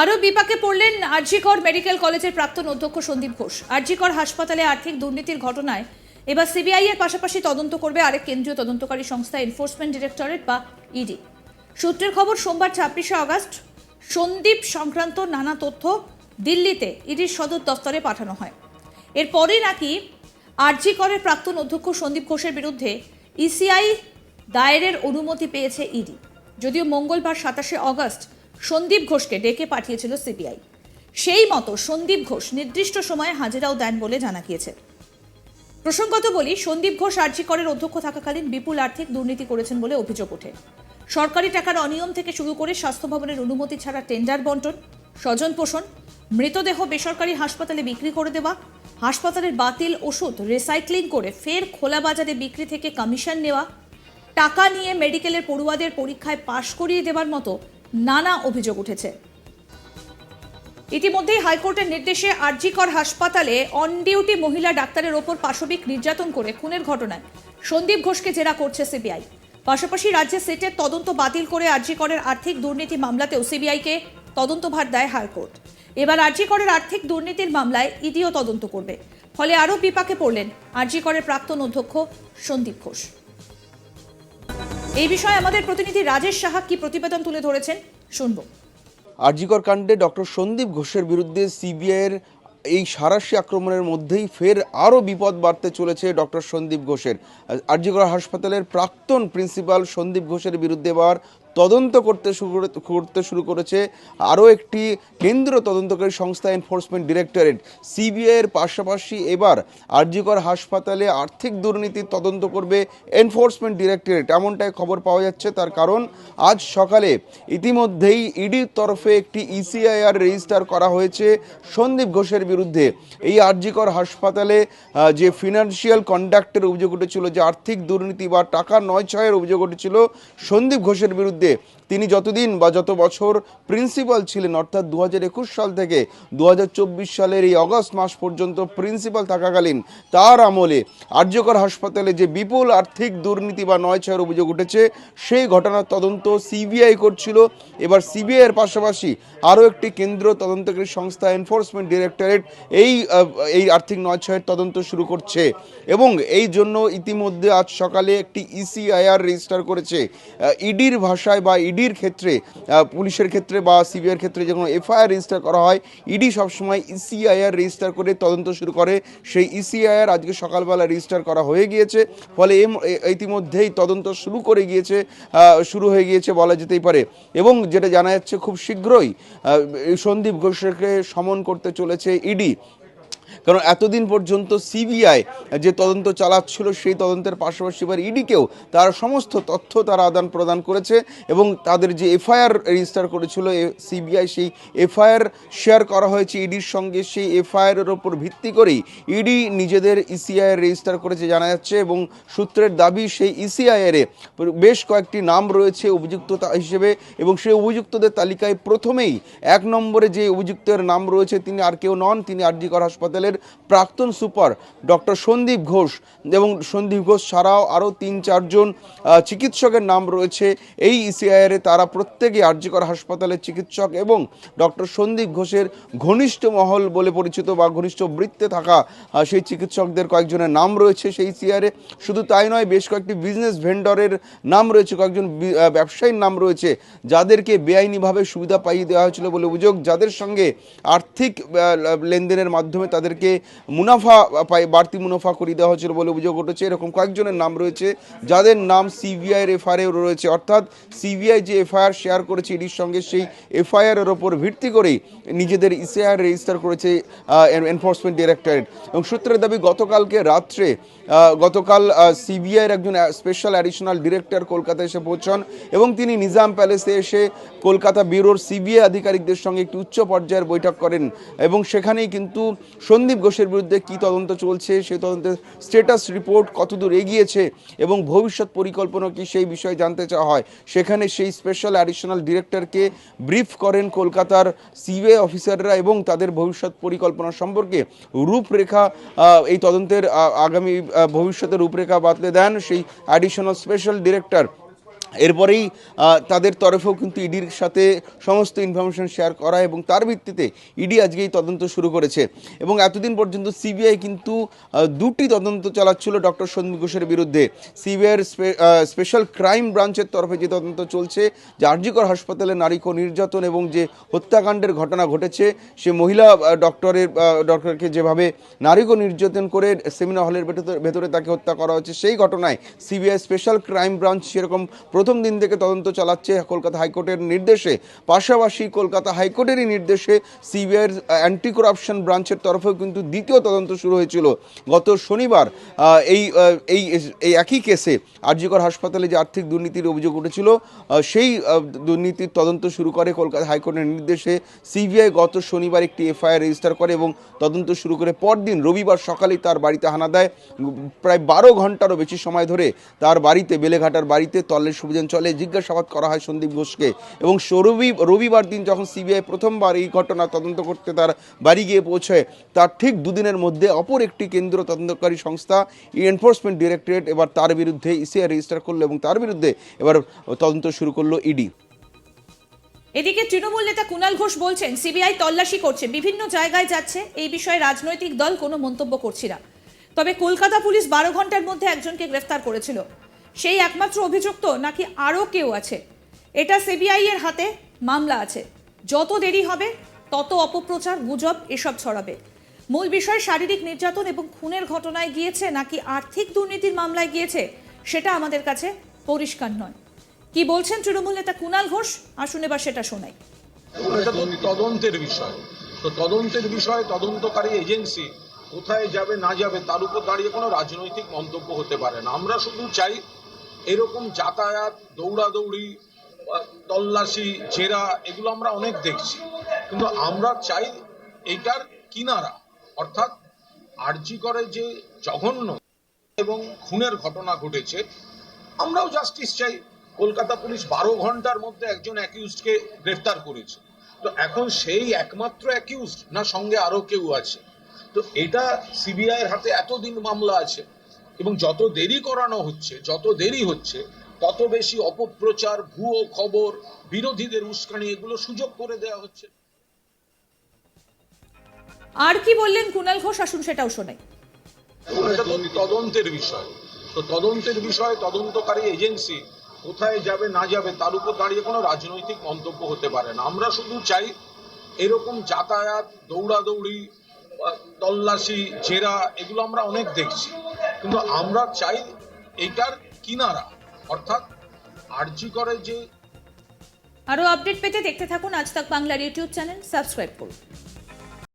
আরও বিপাকে পড়লেন আরজিকর মেডিকেল কলেজের প্রাক্তন অধ্যক্ষ সন্দীপ ঘোষ। আরজিকর হাসপাতালে আর্থিক দুর্নীতির ঘটনায় এবার সিবিআই এর পাশাপাশি তদন্ত করবে আরেক কেন্দ্রীয় তদন্তকারী সংস্থা এনফোর্সমেন্ট ডিরেক্টরেট বা ইডি। সূত্রের খবর, সোমবার ছাব্বিশে আগস্ট সন্দীপ সংক্রান্ত নানা তথ্য দিল্লিতে ইডির সদর দফতরে পাঠানো হয়। এরপরে নাকি আরজি করের প্রাক্তন অধ্যক্ষ সন্দীপ ঘোষের বিরুদ্ধে ইসিআই দায়েরের অনুমতি পেয়েছে ইডি। যদিও মঙ্গলবার সাতাশে অগস্ট সন্দীপ ঘোষকে ডেকে পাঠিয়েছিল সিবিআই। সেই মতো সন্দীপ ঘোষ নির্দিষ্ট সময়ে হাজিরাও দেন বলে জানা গিয়েছে। প্রসঙ্গত বলি, সন্দীপ ঘোষ আরজি করের অধ্যক্ষ থাকাকালীন বিপুল আর্থিক দুর্নীতি করেছেন বলে অভিযোগ ওঠে। সরকারি টাকার অনিয়ম থেকে শুরু করে স্বাস্থ্য ভবনের অনুমতি ছাড়া টেন্ডার বন্টন, স্বজন পোষণ, মৃতদেহ বেসরকারি হাসপাতালে বিক্রি করে দেওয়া, হাসপাতালের বাতিল ওষুধ রিসাইক্লিং করে ফের খোলা বাজারে বিক্রি থেকে কমিশন নেওয়া, টাকা নিয়ে মেডিকেলের পড়ুয়াদের পরীক্ষায় পাশ করিয়ে দেওয়ার মতো নানা অভিযোগ উঠেছে। ইতিমধ্যেই হাইকোর্টের নির্দেশে আরজিকর হাসপাতালে অন ডিউটি মহিলা ডাক্তারের ওপর পাশবিক নির্যাতন করে খুনের ঘটনায়। সন্দীপ ঘোষকে জেরা করছে সিবিআই। পাশাপাশি রাজ্যে সেটের তদন্ত বাতিল করে আরজিকরের আর্থিক দুর্নীতি মামলাতেও সিবিআইকে তদন্তভার দেয় হাইকোর্ট। এবার আরজিকরের আর্থিক দুর্নীতির মামলায় ইডিও তদন্ত করবে। ফলে আরও বিপাকে পড়লেন আরজিকরের প্রাক্তন অধ্যক্ষ সন্দীপ ঘোষ। এই বিষয়ে আমাদের প্রতিনিধি রাজেশ সাহা কি প্রতিবেদন তুলে ধরেছেন, শুনব। আরজিকর কাণ্ডে ডক্টর সন্দীপ ঘোষের বিরুদ্ধে সিবিআইয়ের এই সারাশি আক্রমণের মধ্যেই ফের আরও বিপদ বাড়তে চলেছে ডক্টর সন্দীপ ঘোষের। আরজিকর হাসপাতালের প্রাক্তন প্রিন্সিপাল সন্দীপ ঘোষের বিরুদ্ধে এবার তদন্ত করতে শুরু করে- করতে শুরু করেছে। আরও একটি কেন্দ্র তদন্তকারী সংস্থা এনফোর্সমেন্ট ডিরেক্টরেট সিবিআইয়ের পাশাপাশি এবার আরজিকর হাসপাতালে আর্থিক দুর্নীতির তদন্ত করবে এনফোর্সমেন্ট ডিরেক্টরেট এমনটাই খবর পাওয়া যাচ্ছে, তার কারণ আজ সকালে ইতিমধ্যেই ইডির তরফে একটি E ইসিআইআর রেজিস্টার করা হয়েছে সন্দীপ ঘোষের বিরুদ্ধে। এই আরজিকর হাসপাতালে যে ফিনান্সিয়াল কন্ডাক্টের অভিযোগ উঠেছিল, যে আর্থিক দুর্নীতি বা টাকা নয় ছয়ের অভিযোগ উঠেছিল, সন্দীপ ঘোষের বিরুদ্ধে poder. তিনি যতদিন বা যত বছর প্রিন্সিপাল ছিলেন, অর্থাৎ দু হাজার একুশ সাল থেকে দু হাজার চব্বিশ সালের এই অগস্ট মাস পর্যন্ত প্রিন্সিপাল থাকাকালীন তার আমলে আর্যকর হাসপাতালে যে বিপুল আর্থিক দুর্নীতি বা নয় ছয়ের অভিযোগ উঠেছে, সেই ঘটনার তদন্ত সিবিআই করছিল। এবার সিবিআইয়ের পাশাপাশি আরও একটি কেন্দ্র তদন্তকারী সংস্থা এনফোর্সমেন্ট ডিরেক্টরেট এই এই আর্থিক নয় ছয়ের তদন্ত শুরু করছে এবং এই জন্য ইতিমধ্যে আজ সকালে একটি E ইসিআইআর রেজিস্টার করেছে। ইডির ভাষায় বা ইডির ক্ষেত্রে পুলিশের ক্ষেত্রে বা সিবিআইয়ের ক্ষেত্রে যখন এফআইআর রেজিস্টার করা হয়, ইডি সবসময় E ইসিআইআর রেজিস্টার করে তদন্ত শুরু করে। সেই E ইসিআইআর আজকে সকালবেলা রেজিস্টার করা হয়ে গিয়েছে। ফলে ইতিমধ্যেই তদন্ত শুরু করে গিয়েছে শুরু হয়ে গিয়েছে বলা যেতেই পারে। এবং যেটা জানা যাচ্ছে খুব শীঘ্রই সন্দীপ ঘোষকে সমন করতে চলেছে ইডি। কারণ এতদিন পর্যন্ত সিবিআই যে তদন্ত চালাচ্ছিল সেই তদন্তের পাশাপাশি এবার ইডিকেও তার সমস্ত তথ্য তারা আদান প্রদান করেছে এবং তাদের যে এফআইআর রেজিস্টার করেছিল সিবিআই, সেই এফআইআর শেয়ার করা হয়েছে ইডির সঙ্গে। সেই এফআইআরের ওপর ভিত্তি করেই ইডি নিজেদের ইসিআইআর রেজিস্টার করেছে জানা যাচ্ছে এবং সূত্রের দাবি সেই ইসিআইআরে বেশ কয়েকটি নাম রয়েছে অভিযুক্ততা হিসেবে এবং সেই অভিযুক্তদের তালিকায় প্রথমেই এক নম্বরে যে অভিযুক্তের নাম রয়েছে তিনি আর কেউ নন, তিনি আরজিকর হাসপাতালের প্রাক্তন সুপার ডক্টর সন্দীপ ঘোষ। এবং সন্দীপ ঘোষ ছাড়াও আরও তিন চারজন চিকিৎসকের নাম রয়েছে। এই ইসিআইআরে তারা প্রত্যেকেই আরজিকর হাসপাতালের চিকিৎসক এবং ডক্টর সন্দীপ ঘোষের ঘনিষ্ঠ মহল বলে পরিচিত বা ঘনিষ্ঠ বৃত্তে থাকা সেই চিকিৎসকদের কয়েকজনের নাম রয়েছে সেই সিআরে শুধু তাই নয়, বেশ কয়েকটি বিজনেস ভেন্ডরের নাম রয়েছে, কয়েকজন ব্যবসায়ীর নাম রয়েছে, যাদেরকে বেআইনিভাবে সুবিধা পাইয়ে দেওয়া হয়েছিল বলে অভিযোগ, যাদের সঙ্গে আর্থিক লেনদেনের মাধ্যমে তাদেরকে মুনাফা পাই, বাড়তি মুনাফা করিয়ে দেওয়া হয়েছিল বলে অভিযোগ উঠেছে এরকম কয়েকজনের নাম রয়েছে, যাদের নাম সিবিআইয়ের এফআইআর রয়েছে। অর্থাৎ সিবিআই যে এফআইআর শেয়ার করেছে ইডির সঙ্গে সেই এফআইআরের ওপর ভিত্তি করেই নিজেদের ইসিআইআর রেজিস্টার করেছে এনফোর্সমেন্ট ডিরেক্টরেট এবং সূত্রের দাবি, গতকালকে রাত্রে গতকাল সিবিআইয়ের একজন স্পেশাল অ্যাডিশনাল ডিরেক্টর কলকাতায় এসে পৌঁছন এবং তিনি নিজাম প্যালেসে এসে কলকাতা ব্যুরোর সিবিআই আধিকারিকদের সঙ্গে একটি উচ্চ পর্যায়ের বৈঠক করেন। এবং সেখানেই কিন্তু সন্দীপ ঘোষের বিরুদ্ধে কী তদন্ত চলছে, সেই তদন্তের স্টেটাস রিপোর্ট কতদূর এগিয়েছে এবং ভবিষ্যৎ পরিকল্পনা কি সেই বিষয়ে জানতে চাওয়া হয়। সেখানে সেই স্পেশাল অ্যাডিশনাল ডিরেক্টরকে ব্রিফ করেন কলকাতার সিবিআই অফিসাররা এবং তাদের ভবিষ্যৎ পরিকল্পনা সম্পর্কে রূপরেখা এই তদন্তের আগামী ভবিষ্যতের রূপরেখা বাতলে দেন সেই অ্যাডিশনাল স্পেশাল ডিরেক্টর এরপরেই তাদের তরফেও কিন্তু ইডির সাথে সমস্ত ইনফরমেশন শেয়ার করা এবং তার ভিত্তিতে ইডি আজকেই তদন্ত শুরু করেছে। এবং এতদিন পর্যন্ত সিবিআই কিন্তু দুটি তদন্ত চালাচ্ছিল ডক্টর সন্দীপ ঘোষের বিরুদ্ধে। সিবিআইয়ের স্পেশাল ক্রাইম ব্রাঞ্চের তরফে যে তদন্ত চলছে যে আরজিকর হাসপাতালে নারীক নির্যাতন এবং যে হত্যাকাণ্ডের ঘটনা ঘটেছে, সে মহিলা ডক্টরের ডক্টরকে যেভাবে নারীক নির্যাতন করে সেমিনার হলের ভেতরে ভেতরে তাকে হত্যা করা হচ্ছে, সেই ঘটনায় সিবিআই স্পেশাল ক্রাইম ব্রাঞ্চ সেরকম প্রথম দিন থেকে তদন্ত চালাচ্ছে কলকাতা হাইকোর্টের নির্দেশে। পাশাপাশি কলকাতা হাইকোর্টেরই নির্দেশে সিবিআইয়ের অ্যান্টি করাপশন ব্রাঞ্চের তরফেও কিন্তু দ্বিতীয় তদন্ত শুরু হয়েছিল। গত শনিবার এই এই এই একই কেসে আরজিকর হাসপাতালে যে আর্থিক দুর্নীতির অভিযোগ উঠেছিল সেই দুর্নীতির তদন্ত শুরু করে কলকাতা হাইকোর্টের নির্দেশে সিবিআই গত শনিবার একটি এফআইআর রেজিস্টার করে এবং তদন্ত শুরু করে পরদিন, রবিবার সকালেই তার বাড়িতে হানা দেয়। প্রায় বারো ঘন্টারও বেশি সময় ধরে তার বাড়িতে, বেলেঘাটার বাড়িতে তল্লেশ অভিযান চলে। জিজ্ঞাসাবাদ করা হয় সন্দীপ ঘোষকে এবং রবি রবিবার দিন যখন সিবিআই প্রথমবার এই ঘটনা তদন্ত করতে তার বাড়ি গিয়ে পৌঁছয়, তার ঠিক দুদিনের মধ্যে অপর একটি কেন্দ্র তদন্তকারী সংস্থা এনফোর্সমেন্ট ডিরেক্টরেট এবার তার বিরুদ্ধে ইসিআই রেজিস্টার করল এবং তার বিরুদ্ধে এবার তদন্ত শুরু করল ইডি এদিকে তৃণমূল নেতা কুণাল ঘোষ বলছেন, সিবিআই তল্লাশি করছে, বিভিন্ন জায়গায় যাচ্ছে, এই বিষয়ে রাজনৈতিক দল কোনো মন্তব্য করছি না। তবে কলকাতা পুলিশ বারো ঘণ্টার মধ্যে একজনকে গ্রেফতার করেছিল। সেই একমাত্র অভিযুক্ত নাকি আরও কেউ আছে? এটা সিবিআই এর হাতে মামলা আছে। যত দেরি হবে, তত অপপ্রচার, গুজব এসব ছড়াবে। মূল বিষয় শারীরিক নির্যাতন এবং খুনের ঘটনায় গিয়েছে নাকি আর্থিক দুর্নীতির মামলায় গিয়েছে, সেটা আমাদের কাছে পরিষ্কার নয়। কি বলছেন তৃণমূল নেতা কুণাল ঘোষ? আসুন এবার সেটা শোনাই। তদন্তের বিষয়। তো তদন্তের বিষয়, তদন্তকারী এজেন্সি কোথায় যাবে, না যাবে, তার উপর দাঁড়িয়ে কোনো রাজনৈতিক মন্তব্য হতে পারে না। আমরা শুধু চাই এরকম যাতায়াত, দৌড়াদৌড়ি তল্লাশি, জেরা, এগুলো আমরা অনেক দেখছি। কিন্তু আমরা চাই এটার কিনারা, অর্থাৎ আরজি করে যে জঘন্য এবং খুনের ঘটনা ঘটেছে, আমরাও জাস্টিস চাই। কলকাতা পুলিশ বারো ঘণ্টার মধ্যে একজন অ্যাকিউজকে গ্রেফতার করেছে। তো এখন সেই একমাত্র অ্যাকিউজড না সঙ্গে আরও কেউ আছে? তো এটা সিবিআই এর হাতে এতদিন মামলা আছে। এবং যত দেরি করানো হচ্ছে যত দেরি হচ্ছে তত বেশি অপপ্রচার ভুয়ো খবর বিরোধীদের উস্কানি এগুলো সুযোগ করে দেওয়া হচ্ছে। আর কি বললেন কুণাল ঘোষ? আসুন সেটাও শোনাই। এটা তো তদন্তের বিষয়। তো তদন্তের বিষয়ে তদন্তকারী এজেন্সি কোথায় যাবে না যাবে তার উপর দাঁড়িয়ে কোনো রাজনৈতিক মন্তব্য হতে পারে না। আমরা শুধু চাই এরকম যাতায়াত দৌড়াদৌড়ি তল্লাশি জেরা এগুলো আমরা অনেক দেখছি। কিন্তু আমরা চাই এটার কিনারা। অর্থাৎ আরজি করে যে আরও আপডেট পেতে দেখতে থাকুন আজ তাক বাংলার ইউটিউব চ্যানেল, সাবস্ক্রাইব করুন।